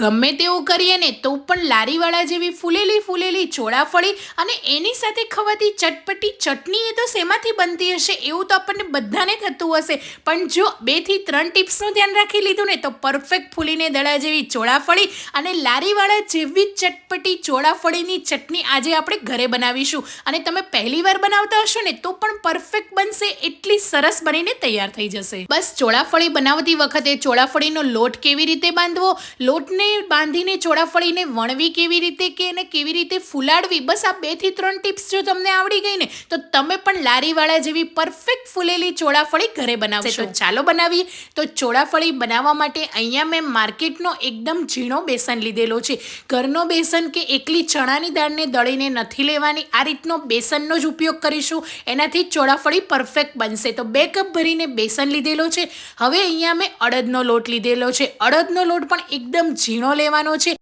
ગમે તેવું કરીએ ને, તો પણ લારીવાળા જેવી ફૂલેલી ફૂલેલી ચોળાફળી અને એની સાથે ખવાતી ચટપટી ચટણી એ તો શેમાંથી બનતી હશે? એવું તો આપણને બધાને થતું હશે. પણ જો બેથી ત્રણ ટિપ્સનું ધ્યાન રાખી લીધું ને, તો પરફેક્ટ ફૂલીને દડા જેવી ચોળાફળી અને લારીવાળા જેવી ચટપટી ચોળાફળીની ચટણી આજે આપણે ઘરે બનાવીશું. અને તમે પહેલી વાર બનાવતા હશો ને, તો પણ પરફેક્ટ બનશે, એટલી સરસ બનીને તૈયાર થઈ જશે. બસ, ચોળાફળી બનાવતી વખતે ચોળાફળીનો લોટ કેવી રીતે બાંધવો? લોટને બાંધીને ચોળાફળીને વણવી કેવી રીતે કે એને કેવી રીતે ફૂલાડવી? બસ આ બેથી ત્રણ ટિપ્સ જો તમને આવડી ગઈ ને તો તમે પણ લારીવાળા જેવી પરફેક્ટ ફૂલેલી ચોળાફળી ઘરે બનાવશો. ચાલો બનાવીએ. તો ચોળાફળી બનાવવા માટે અહીંયા મેં માર્કેટનો એકદમ ઝીણો બેસન લીધેલો છે. ઘરનો બેસન કે એકલી ચણાની દાળને દળીને નથી લેવાની આ રીતનો બેસનનો જ ઉપયોગ કરીશું. એનાથી ચોળાફળી પરફેક્ટ બનશે. તો બે કપ ભરીને બેસન લીધેલો છે. હવે અહીંયા મેં અડદનો લોટ લીધેલો છે. અડદનો લોટ પણ એકદમ ઝીણો લેવાનો છે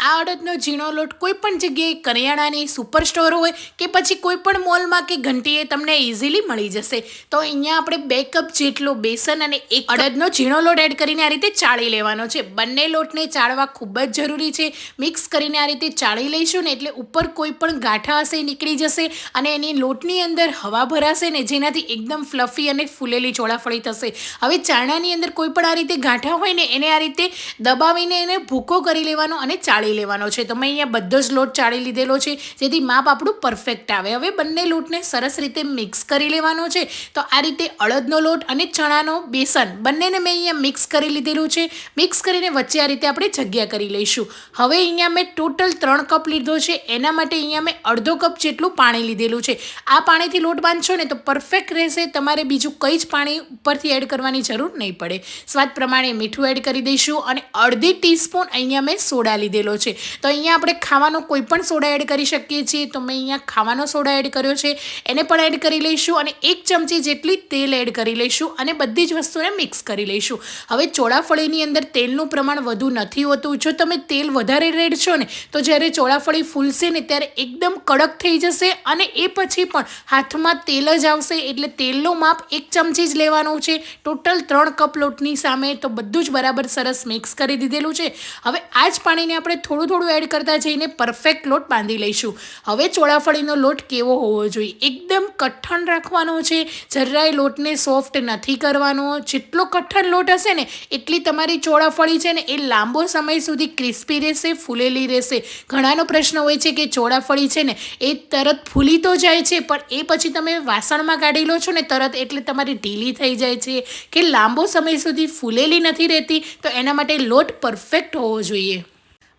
આ અડદનો ઝીણો લોટ કોઈ પણ જગ્યાએ કરિયાણાની સુપર સ્ટોર હોય કે પછી કોઈ પણ મોલમાં કે ઘંટીએ તમને ઇઝીલી મળી જશે. તો અહીંયા આપણે બે કપ જેટલો બેસન અને એક અડદનો ઝીણો લોટ એડ કરીને આ રીતે ચાળી લેવાનો છે. બંને લોટને ચાળવા ખૂબ જ જરૂરી છે. મિક્સ કરીને આ રીતે ચાળી લઈશું ને એટલે ઉપર કોઈ પણ ગાંઠા હશે, નીકળી જશે અને એની લોટની અંદર હવા ભરાશે ને જેનાથી એકદમ ફ્લફી અને ફૂલેલી ચોળાફળી થશે. હવે ચાળણાની અંદર કોઈ પણ આ રીતે ગાંઠા હોય ને એને આ રીતે દબાવીને એને ભૂકો કરી લેવાનો અને ચાળી લેવાનો છે. તો મેં અહીંયા બધો જ લોટ ચાળી લીધેલો છે. જેથી માપ આપણું પરફેક્ટ આવે. હવે બંને લોટને સરસ રીતે મિક્સ કરી લેવાનો છે. તો આ રીતે અડદનો લોટ અને ચણાનો બેસન બંનેને મેં અહીંયા મિક્સ કરી લીધેલું છે. મિક્સ કરીને વચ્ચે આ રીતે આપણે જગ્યા કરી લઈશું. હવે અહીંયા મેં ટોટલ ત્રણ કપ લીધો છે. એના માટે અહીંયા મેં અડધો કપ જેટલું પાણી લીધેલું છે. આ પાણીથી લોટ બાંધશો ને તો પરફેક્ટ રહેશે. તમારે બીજું કંઈ જ પાણી ઉપરથી એડ કરવાની જરૂર નહીં પડે. સ્વાદ પ્રમાણે મીઠું એડ કરી દઈશું અને અડધી ટીસ્પૂન અહીંયા મેં સોડા લીધેલો છે. તો અહીંયા આપણે ખાવાનો કોઈ પણ સોડા એડ કરી શકીએ છીએ. તો મેં અહીંયા ખાવાનો સોડા એડ કર્યો છે. એને પણ એડ કરી લઈશું અને એક ચમચી જેટલી તેલ એડ કરી લઈશું અને બધી જ વસ્તુને મિક્સ કરી લઈશું. હવે ચોળાફળીની અંદર તેલનું પ્રમાણ વધુ નથી હોતું. જો તમે તેલ વધારે રેડશો ને, તો જ્યારે ચોળાફળી ફૂલશે ને, ત્યારે એકદમ કડક થઈ જશે અને એ પછી પણ હાથમાં તેલ જ આવશે. એટલે તેલનું માપ એક ચમચી જ લેવાનું છે. ટોટલ ત્રણ કપ લોટની સામે તો બધું જ બરાબર સરસ મિક્સ કરી દીધેલું છે. હવે આ જ પાણીને આપણે થોડું થોડું એડ કરતા જઈને પરફેક્ટ લોટ બાંધી લઈશું. હવે ચોળાફળીનો લોટ કેવો હોવો જોઈએ? એકદમ કઠણ રાખવાનો છે. જરાય લોટને સોફ્ટ નથી કરવાનો. જેટલો કઠણ લોટ હશે ને, એટલી તમારી ચોળાફળી છે ને, એ લાંબો સમય સુધી ક્રિસ્પી રહેશે, ફૂલેલી રહેશે. ઘણાનો પ્રશ્ન હોય છે કે ચોળાફળી છે ને, એ તરત ફૂલી તો જાય છે, પણ એ પછી તમે વાસણમાં કાઢી લો છો ને, તરત એટલે તમારી ઢીલી થઈ જાય છે કે લાંબો સમય સુધી ફૂલેલી નથી રહેતી, તો એના માટે લોટ પરફેક્ટ હોવો જોઈએ.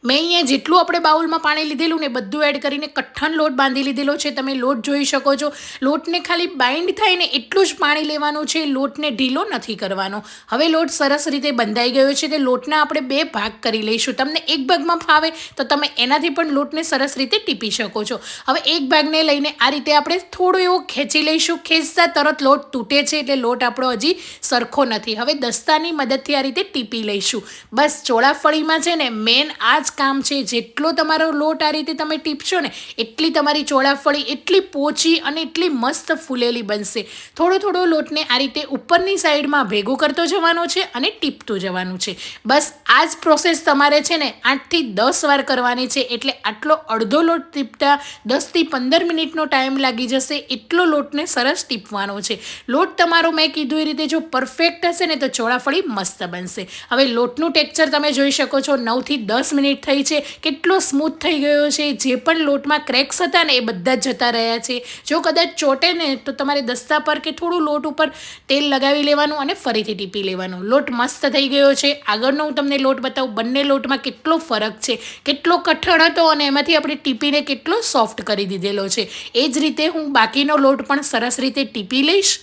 મેં અહીંયા જેટલું આપણે બાઉલમાં પાણી લીધેલું ને બધું એડ કરીને કઠણ લોટ બાંધી લીધેલો છે. તમે લોટ જોઈ શકો છો. લોટને ખાલી બાઇન્ડ થાય ને એટલું જ પાણી લેવાનું છે. લોટને ઢીલો નથી કરવાનો. હવે લોટ સરસ રીતે બંધાઈ ગયો છે તે લોટના આપણે બે ભાગ કરી લઈશું. તમને એક ભાગમાં ફાવે તો તમે એનાથી પણ લોટને સરસ રીતે ટીપી શકો છો. હવે એક ભાગને લઈને આ રીતે આપણે થોડો એવો ખેંચી લઈશું. ખેંચતા તરત લોટ તૂટે છે એટલે લોટ આપણો હજી સરખો નથી. હવે દસ્તાની મદદથી આ રીતે ટીપી લઈશું. બસ ચોળાફળીમાં છે ને મેન આ જ કામ છે, જેટલો તમારો લોટ આ રીતે તમે ટીપશો ને, એટલી તમારી ચોળાફળી એટલી પોચી અને એટલી મસ્ત ફૂલેલી બનશે. થોડો થોડો લોટને આ રીતે ઉપરની સાઈડમાં ભેગો કરતો જવાનો છે અને ટીપતું જવાનું છે. બસ આ જ પ્રોસેસ તમારે છે ને આઠથી દસ વાર કરવાની છે, એટલે આટલો અડધો લોટ ટીપતા દસથી પંદર મિનિટનો ટાઈમ લાગી જશે, એટલો લોટને સરસ ટીપવાનો છે. લોટ તમારો મેં કીધું એ રીતે જો પરફેક્ટ હશે ને તો ચોળાફળી મસ્ત બનશે. હવે લોટનું ટેક્ચર તમે જોઈ શકો છો, નવથી દસ મિનિટ થઈ છે, કેટલો સ્મૂથ થઈ ગયો છે, જે પણ લોટમાં ક્રેક્સ હતા ને એ બધા જતા રહ્યા છે. જો કદાચ ચોટે ને તો તમારે દસ્તા પર કે થોડું લોટ ઉપર તેલ લગાવી લેવાનું અને ફરીથી ટીપી લેવાનું. લોટ મસ્ત થઈ ગયો છે. આગળનો હું તમને લોટ બતાવું. બંને લોટમાં કેટલો ફરક છે, કેટલો કઠણ હતો અને એમાંથી આપણે ટીપીને કેટલો સોફ્ટ કરી દીધેલો છે. એ જ રીતે હું બાકીનો લોટ પણ સરસ રીતે ટીપી લઈશ.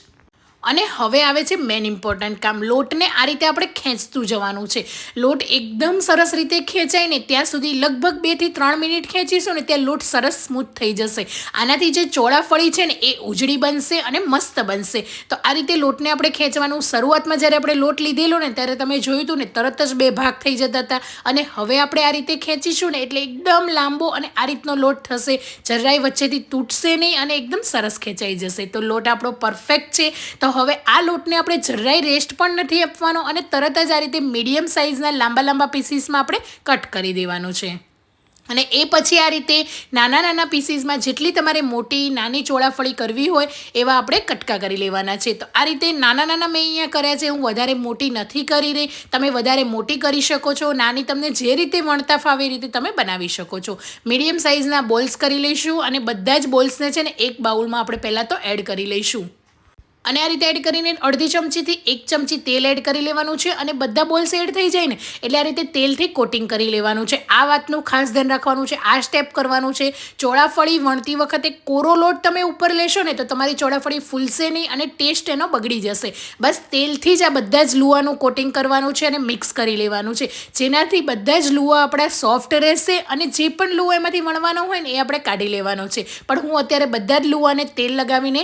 અને હવે આવે છે મેન ઇમ્પોર્ટન્ટ કામ. લોટને આ રીતે આપણે ખેંચતું જવાનું છે. લોટ એકદમ સરસ રીતે ખેંચાય ને ત્યાં સુધી લગભગ બેથી ત્રણ મિનિટ ખેંચીશું ને ત્યાં લોટ સરસ સ્મૂથ થઈ જશે. આનાથી જે ચોળાફળી છે ને એ ઉજળી બનશે અને મસ્ત બનશે. તો આ રીતે લોટને આપણે ખેંચવાનું શરૂઆતમાં જ્યારે આપણે લોટ લીધેલો ને ત્યારે તમે જોયું હતું ને તરત જ બે ભાગ થઈ જતા હતા. અને હવે આપણે આ રીતે ખેંચીશું ને એટલે એકદમ લાંબો અને આ રીતનો લોટ થશે. જરાય વચ્ચેથી તૂટશે નહીં અને એકદમ સરસ ખેંચાઈ જશે. તો લોટ આપણો પરફેક્ટ છે. તો હવે આ લોટને આપણે જરાય રેસ્ટ પણ નથી આપવાનો અને તરત જ આ રીતે મીડિયમ સાઇઝના લાંબા લાંબા પીસીસમાં આપણે કટ કરી દેવાનું છે. અને એ પછી આ રીતે નાના નાના પીસીસમાં જેટલી તમારે મોટી નાની ચોળાફળી કરવી હોય એવા આપણે કટકા કરી લેવાના છે. તો આ રીતે નાના નાના મેં અહીંયા કર્યા છે, હું વધારે મોટી નથી કરી રહી. તમે વધારે મોટી કરી શકો છો. નાની તમને જે રીતે વણતા ફાવે એ રીતે તમે બનાવી શકો છો. મીડિયમ સાઇઝના બોલ્સ કરી લઈશું અને બધા જ બોલ્સને છે ને એક બાઉલમાં આપણે પહેલાં તો એડ કરી લઈશું. અને આ રીતે એડ કરીને અડધી ચમચીથી એક ચમચી તેલ એડ કરી લેવાનું છે અને બધા બોલ્સ એડ થઈ જાય ને, એટલે આ રીતે તેલથી કોટિંગ કરી લેવાનું છે. આ વાતનું ખાસ ધ્યાન રાખવાનું છે. આ સ્ટેપ કરવાનું છે. ચોળાફળી વણતી વખતે કોરો લોટ તમે ઉપર લેશો ને, તો તમારી ચોળાફળી ફૂલશે નહીં અને ટેસ્ટ એનો બગડી જશે. બસ તેલથી જ આ બધા જ લુવાનું કોટિંગ કરવાનું છે અને મિક્સ કરી લેવાનું છે. જેનાથી બધા જ લુવા આપણા સોફ્ટ રહેશે અને જે પણ લુવા એમાંથી વણવાનો હોય ને, એ આપણે કાઢી લેવાનો છે. પણ હું અત્યારે બધા જ લુવાને તેલ લગાવીને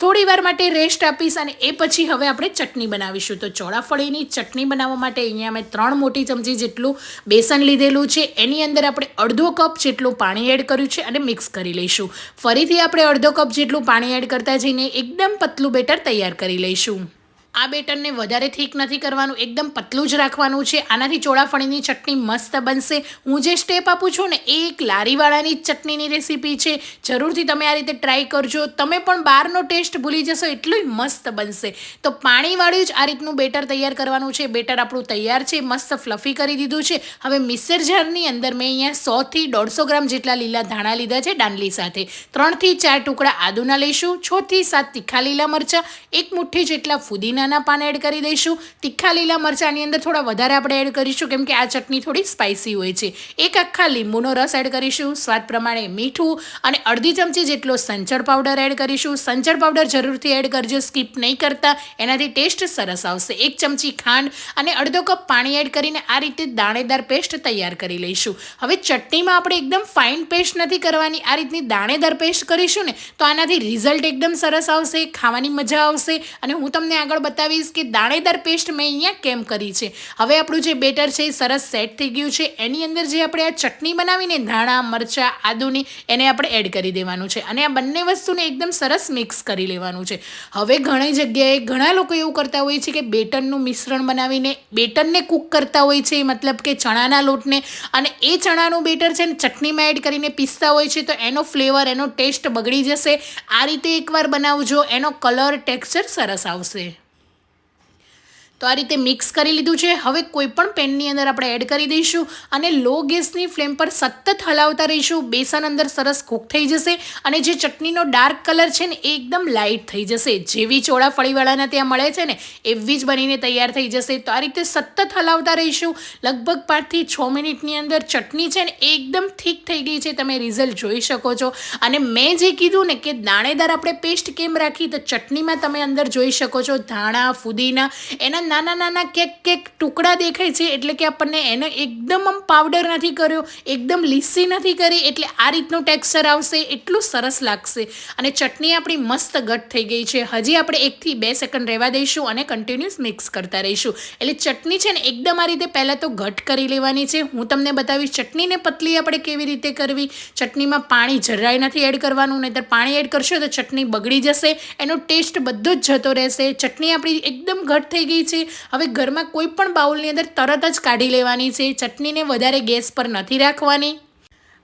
થોડી વાર માટે રેસ્ટ પેસ્ટ આપીશ અને એ પછી હવે આપણે ચટણી બનાવીશું. તો ચોળાફળીની ચટણી બનાવવા માટે અહીંયા મેં ત્રણ મોટી ચમચી જેટલું બેસન લીધેલું છે. એની અંદર આપણે અડધો કપ જેટલું પાણી એડ કર્યું છે અને મિક્સ કરી લઈશું. ફરીથી આપણે અડધો કપ જેટલું પાણી એડ કરતા જઈને એકદમ પતલું બેટર તૈયાર કરી લઈશું. આ બેટરને વધારે થીક નથી કરવાનું, એકદમ પતલું જ રાખવાનું છે. આનાથી ચોળાફળીની ચટણી મસ્ત બનશે. હું જે સ્ટેપ આપું છું ને, એ એક લારીવાળાની ચટણીની રેસીપી છે. જરૂરથી તમે આ રીતે ટ્રાય કરજો. તમે પણ બહારનો ટેસ્ટ ભૂલી જશો એટલું મસ્ત બનશે. તો પાણીવાળું જ આ રીતનું બેટર તૈયાર કરવાનું છે. બેટર આપણું તૈયાર છે, મસ્ત ફ્લફી કરી દીધું છે. હવે મિક્સર જારની અંદર મેં અહીંયા સોથી દોઢસો ગ્રામ જેટલા લીલા ધાણા લીધા છે દાંડલી સાથે. ત્રણથી ચાર ટુકડા આદુના લઈશું છથી સાત તીખા લીલા મરચાં, એક મુઠ્ઠી જેટલા ફુદીના ફુદીનાના પાન એડ કરી દઈશું. તીખા લીલા મરચાંની અંદર થોડા વધારે આપણે એડ કરીશું, કેમ કે આ ચટણી થોડી સ્પાઇસી હોય છે. એક આખા લીંબુનો રસ એડ કરીશું, સ્વાદ પ્રમાણે મીઠું અને અડધી ચમચી જેટલો સંચળ પાવડર એડ કરીશું. સંચળ પાવડર જરૂરથી એડ કરજો સ્કીપ નહીં કરતા. એનાથી ટેસ્ટ સરસ આવશે. એક ચમચી ખાંડ અને અડધો કપ પાણી એડ કરીને આ રીતે દાણેદાર પેસ્ટ તૈયાર કરી લઈશું. હવે ચટણીમાં આપણે એકદમ ફાઇન પેસ્ટ નથી કરવાની. આ રીતની દાણેદાર પેસ્ટ કરીશું ને, તો આનાથી રિઝલ્ટ એકદમ સરસ આવશે, ખાવાની મજા આવશે અને હું તમને આગળ બતાવીશ કે દાણેદાર પેસ્ટ મેં અહીંયા કેમ કરી છે? હવે આપણું જે બેટર છે એ સરસ સેટ થઈ ગયું છે. એની અંદર જે આપણે આ ચટણી બનાવીને ધાણા, મરચાં, આદુની એને આપણે એડ કરી દેવાનું છે. અને આ બંને વસ્તુને એકદમ સરસ મિક્સ કરી લેવાનું છે. હવે ઘણી જગ્યાએ ઘણા લોકો એવું કરતા હોય છે કે બેટરનું મિશ્રણ બનાવીને બેટરને કૂક કરતા હોય છે. મતલબ કે ચણાના લોટને. અને એ ચણાનું બેટર છે ને ચટણીમાં એડ કરીને પીસતા હોય છે તો એનો ફ્લેવર એનો ટેસ્ટ બગડી જશે. આ રીતે એકવાર બનાવજો. એનો કલર ટેક્સચર સરસ આવશે. તો આ રીતે મિક્સ કરી લીધું છે. હવે કોઈ પણ પેનની અંદર આપણે એડ કરી દઈશું અને લો ગેસની ફ્લેમ પર સતત હલાવતા રહીશું. બેસન અંદર સરસ કૂક થઈ જશે અને જે ચટણીનો ડાર્ક કલર છે ને, એ એકદમ લાઇટ થઈ જશે. જેવી ચોળા ફળીવાળાના ત્યાં મળે છે ને, એવી જ બનીને તૈયાર થઈ જશે. તો આ રીતે સતત હલાવતા રહીશું. લગભગ પાંચથી છ મિનિટની અંદર ચટણી છે ને, એકદમ થીક થઈ ગઈ છે. તમે રિઝલ્ટ જોઈ શકો છો. અને મેં જે કીધું ને કે દાણેદાર આપણે પેસ્ટ કેમ રાખી, તો ચટણીમાં તમે અંદર જોઈ શકો છો ધાણા, ફુદીના, એના નાના નાના કેક કેક ટુકડા દેખાય છે એટલે કે આપણને એને એકદમ આમ પાવડર નથી કર્યો, એકદમ લીસી નથી કરી, એટલે આ રીતનું ટેક્સચર આવશે, એટલું સરસ લાગશે. અને ચટણી આપણી મસ્ત ઘટ થઈ ગઈ છે. હજી આપણે એકથી બે સેકન્ડ રહેવા દઈશું અને કન્ટિન્યુઅસ મિક્સ કરતા રહીશું. એટલે ચટણી છે ને, એકદમ આ રીતે પહેલાં તો ઘટ કરી લેવાની છે. હું તમને બતાવીશ ચટણીને પતલી આપણે કેવી રીતે કરવી. ચટણીમાં પાણી જરાય નથી એડ કરવાનું, નહીંતર પાણી એડ કરશો તો ચટણી બગડી જશે. એનો ટેસ્ટ બધો જ જતો રહેશે. ચટણી આપણી એકદમ ઘટ થઈ ગઈ છે. હવે ઘરમાં કોઈ પણ બાઉલની અંદર તરત જ કાઢી લેવાની છે, ચટણીને વધારે ગેસ પર નથી રાખવાની.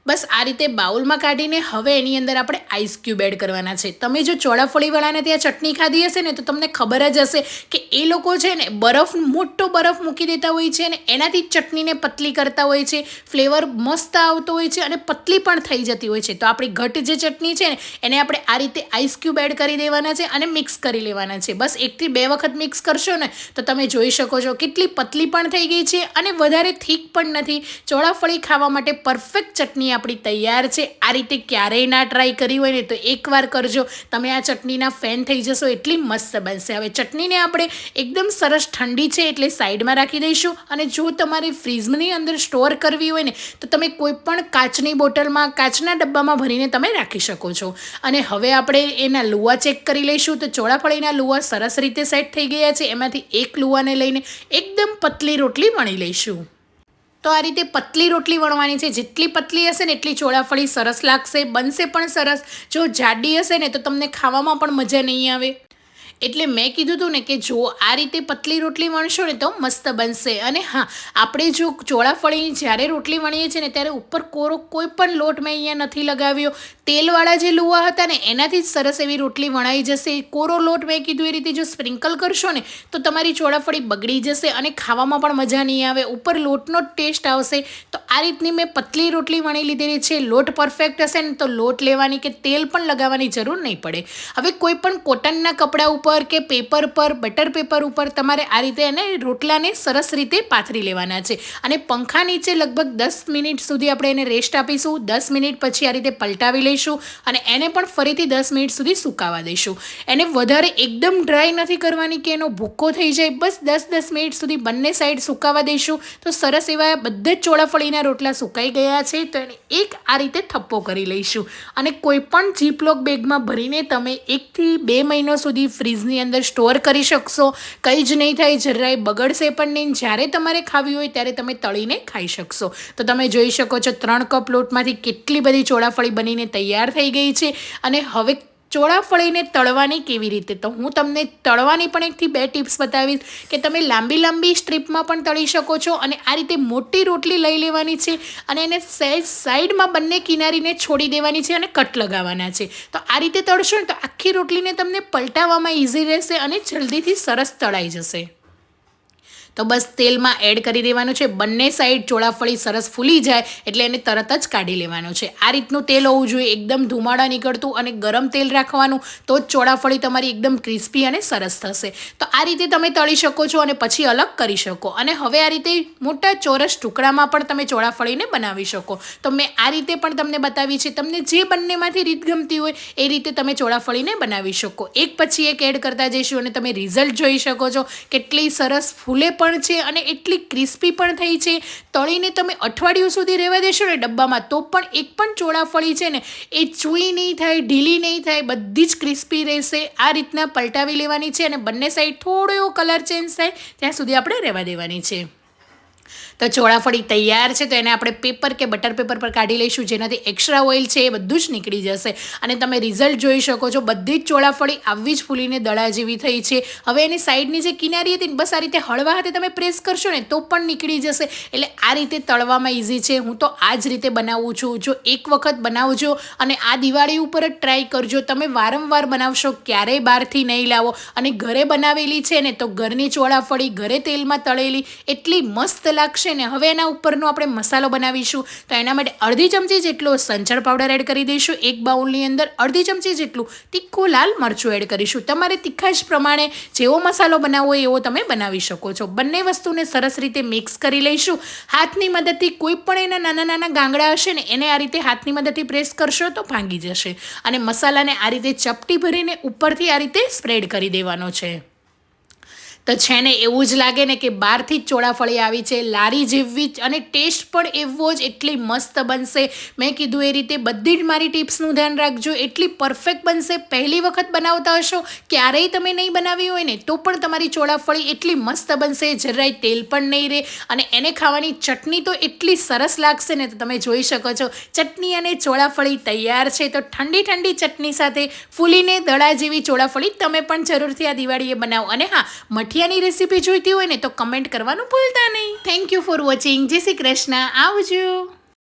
બસ આ રીતે બાઉલમાં કાઢીને હવે એની અંદર આપણે આઈસ ક્યુબ એડ કરવાના છે. તમે જો ચોળાફળીવાળાને ત્યાં ચટણી ખાધી હશે ને તો તમને ખબર જ હશે કે એ લોકો છે ને બરફ, મોટો બરફ મૂકી દેતા હોય છે અને એનાથી ચટણીને પતલી કરતા હોય છે, ફ્લેવર મસ્ત આવતો હોય છે અને પતલી પણ થઈ જતી હોય છે. તો આપણી ઘટ જે ચટણી છે ને, એને આપણે આ રીતે આઈસ ક્યુબ એડ કરી દેવાના છે અને મિક્સ કરી લેવાના છે. બસ એકથી બે વખત મિક્સ કરશો ને, તો તમે જોઈ શકો છો કેટલી પતલી પણ થઈ ગઈ છે અને વધારે થીક પણ નથી. ચોળાફળી ખાવા માટે પરફેક્ટ ચટણી આપણી તૈયાર છે. આ રીતે ક્યારેય ના ટ્રાય કરી હોય ને તો એકવાર કરજો. તમે આ ચટણીના ફેન થઈ જશો એટલી મસ્ત બનશે. હવે ચટણીને આપણે એકદમ સરસ ઠંડી છે એટલે સાઈડમાં રાખી દઈશું અને જો તમારે ફ્રીઝની અંદર સ્ટોર કરવી હોય ને તો તમે કોઈપણ કાચની બોટલમાં, કાચના ડબ્બામાં ભરીને તમે રાખી શકો છો. અને હવે આપણે એના લુવા ચેક કરી લઈશું. તો ચોળાફળીના લુવા સરસ રીતે સેટ થઈ ગયા છે. એમાંથી એક લુવાને લઈને એકદમ પતલી રોટલી વણી લઈશું. તો આ રીતે પતલી રોટલી વણવાની છે. જેટલી પતલી હશે ને એટલી ચોળાફળી સરસ લાગશે. બનશે પણ સરસ. જો જાડી હશે ને તો તમને ખાવામાં પણ મજા નહીં આવે. એટલે મેં કીધું હતું ને કે જો આ રીતે પતલી રોટલી વણશો ને તો મસ્ત બનશે. અને હા, આપણે જો ચોળાફળીની જ્યારે રોટલી વણીએ છીએ ને ત્યારે ઉપર કોરો કોઈ પણ લોટ મેં અહીંયા નથી લગાવ્યો. તેલવાળા જે લુવા હતા ને, એનાથી જ સરસ એવી રોટલી વણાઈ જશે. કોરો લોટ મેં કીધું એ રીતે જો સ્પ્રિંકલ કરશો ને, તો તમારી ચોળાફળી બગડી જશે અને ખાવામાં પણ મજા નહીં આવે. ઉપર લોટનો જ ટેસ્ટ આવશે. તો આ રીતની મેં પતલી રોટલી વણી લીધેલી છે. લોટ પરફેક્ટ હશે ને, તો લોટ લેવાની કે તેલ પણ લગાવવાની જરૂર નહીં પડે. હવે કોઈ પણ કોટનના કપડા ઉપર કે પેપર પર, બટર પેપર ઉપર તમારે આ રીતે એને રોટલાને સરસ રીતે પાથરી લેવાના છે. અને પંખા નીચે લગભગ દસ મિનિટ સુધી આપણે એને રેસ્ટ આપીશું. દસ મિનિટ પછી આ રીતે પલટાવી લઈશું અને એને પણ ફરીથી દસ મિનિટ સુધી સુકાવા દઈશું. એને વધારે એકદમ ડ્રાય નથી કરવાની કે એનો ભૂક્કો થઈ જાય. બસ દસ દસ મિનિટ સુધી બંને સાઈડ સુકાવા દઈશું. તો સરસ એવા બધા જ ચોળાફળીના રોટલા સુકાઈ ગયા છે. તો એને એક આ રીતે થપ્પો કરી લઈશું. અને કોઈપણ જીપલોક બેગમાં ભરીને તમે એકથી બે મહિનો સુધી ફ્રીજની અંદર સ્ટોર કરી શકશો. કંઈ જ નહીં થાય, જરાય બગડશે પણ નહીં. જ્યારે તમારે ખાવી હોય ત્યારે તમે તળીને ખાઈ શકશો. તો તમે જોઈ શકો છો ત્રણ કપ લોટમાંથી કેટલી બધી ચોળાફળી બનીને તૈયાર થઈ ગઈ છે. અને હવે ચોળાફળીને તળવાની કેવી રીતે? તો હું તમને તળવાની પણ એકથી બે ટિપ્સ બતાવીશ કે તમે લાંબી લાંબી સ્ટ્રીપમાં પણ તળી શકો છો અને આ રીતે મોટી રોટલી લઈ લેવાની છે અને એને સહેજ સાઈડમાં બંને કિનારીને છોડી દેવાની છે અને કટ લગાવવાના છે. તો આ રીતે તળશો ને તો આખી રોટલીને તમને પલટાવવામાં ઇઝી રહેશે અને જલ્દીથી સરસ તળાઈ જશે. તો બસ તેલમાં એડ કરી દેવાનું છે. બંને સાઈડ ચોળાફળી સરસ ફૂલી જાય એટલે એને તરત જ કાઢી લેવાનું છે. આ રીતનું તેલ હોવું જોઈએ. એકદમ ધુમાડા નીકળતું અને ગરમ તેલ રાખવાનું તો જ ચોળાફળી તમારી એકદમ ક્રિસ્પી અને સરસ થશે. તો આ રીતે તમે તળી શકો છો અને પછી અલગ કરી શકો. અને હવે આ રીતે મોટા ચોરસ ટુકડામાં પણ તમે ચોળાફળીને બનાવી શકો. તો મેં આ રીતે પણ તમને બતાવી છે. તમને જે બંનેમાંથી રીત ગમતી હોય એ રીતે તમે ચોળાફળીને બનાવી શકો. એક પછી એક એડ કરતા જઈશું અને તમે રિઝલ્ટ જોઈ શકો છો કેટલી સરસ ફૂલે પણ છે અને એટલી ક્રિસ્પી પણ થઈ છે. તળીને તમે અઠવાડિયું સુધી રહેવા દેશો ને ડબ્બામાં તો પણ એક પણ ચોળાફળી છે ને એ ચૂઈ નહીં થાય, ઢીલી નહીં થાય, બધી જ ક્રિસ્પી રહેશે. આ રીતના પલટાવી લેવાની છે અને બંને સાઈડ થોડો એવો કલર ચેન્જ થાય ત્યાં સુધી આપણે રહેવા દેવાની છે. તો ચોળાફળી તૈયાર છે, તો એને આપણે પેપર કે બટર પેપર પર કાઢી લઈશું, જેનાથી એક્સ્ટ્રા ઓઇલ છે એ બધું જ નીકળી જશે. અને તમે રિઝલ્ટ જોઈ શકો છો, બધી જ ચોળાફળી આવી જ ફૂલીને દડા જેવી થઈ છે. હવે એની સાઈડની જે કિનારી હતી બસ આ રીતે હળવા હાથે તમે પ્રેસ કરશો ને, તો પણ નીકળી જશે. એટલે આ રીતે તળવામાં ઇઝી છે. હું તો આ જ રીતે બનાવું છું. જો એક વખત બનાવજો અને આ દિવાળી ઉપર જ ટ્રાય કરજો. તમે વારંવાર બનાવશો, ક્યારેય બહારથી નહીં લાવો. અને ઘરે બનાવેલી છે ને, તો ઘરની ચોળાફળી ઘરે તેલમાં તળેલી, એટલી મસ્ત લાગશે ને હવે એના ઉપરનો આપણે મસાલો બનાવીશું. તો એના માટે અડધી ચમચી જેટલો સંચળ પાવડર એડ કરી દઈશું. એક બાઉલની અંદર અડધી ચમચી જેટલું તીખું લાલ મરચું એડ કરીશું. તમારે તીખાશ પ્રમાણે જેવો મસાલો બનાવવો હોય એવો તમે બનાવી શકો છો. બંને વસ્તુને સરસ રીતે મિક્સ કરી લઈશું. હાથની મદદથી કોઈ પણ એના નાના નાના ગાંગડા હશે ને એને આ રીતે હાથની મદદથી પ્રેસ કરશો તો ભાંગી જશે. અને મસાલાને આ રીતે ચપટી ભરીને ઉપરથી આ રીતે સ્પ્રેડ કરી દેવાનો છે. તો છે ને એવું જ લાગે ને કે બહારથી જ ચોળાફળી આવી છે, લારી જેવી જ અને ટેસ્ટ પણ એવો જ, એટલી મસ્ત બનશે. મેં કીધું એ રીતે બધી જ મારી ટિપ્સનું ધ્યાન રાખજો, એટલી પરફેક્ટ બનશે. પહેલી વખત બનાવતા હશો, ક્યારેય તમે નહીં બનાવી હોય ને, તો પણ તમારી ચોળાફળી એટલી મસ્ત બનશે, જરાય તેલ પણ નહીં રહે. અને એને ખાવાની ચટણી તો એટલી સરસ લાગશે ને, તો તમે જોઈ શકો છો, ચટણી અને ચોળાફળી તૈયાર છે. તો ઠંડી ઠંડી ચટણી સાથે ફૂલીને દડા જેવી ચોળાફળી તમે પણ જરૂરથી આ દિવાળીએ બનાવો. અને હા મઠિયાની રેસીપી જોઈતી હોય ને તો કમેન્ટ કરવાનું ભૂલતા નહીં. થેન્ક યુ ફોર વોચિંગ જય શ્રી કૃષ્ણ. આવજો.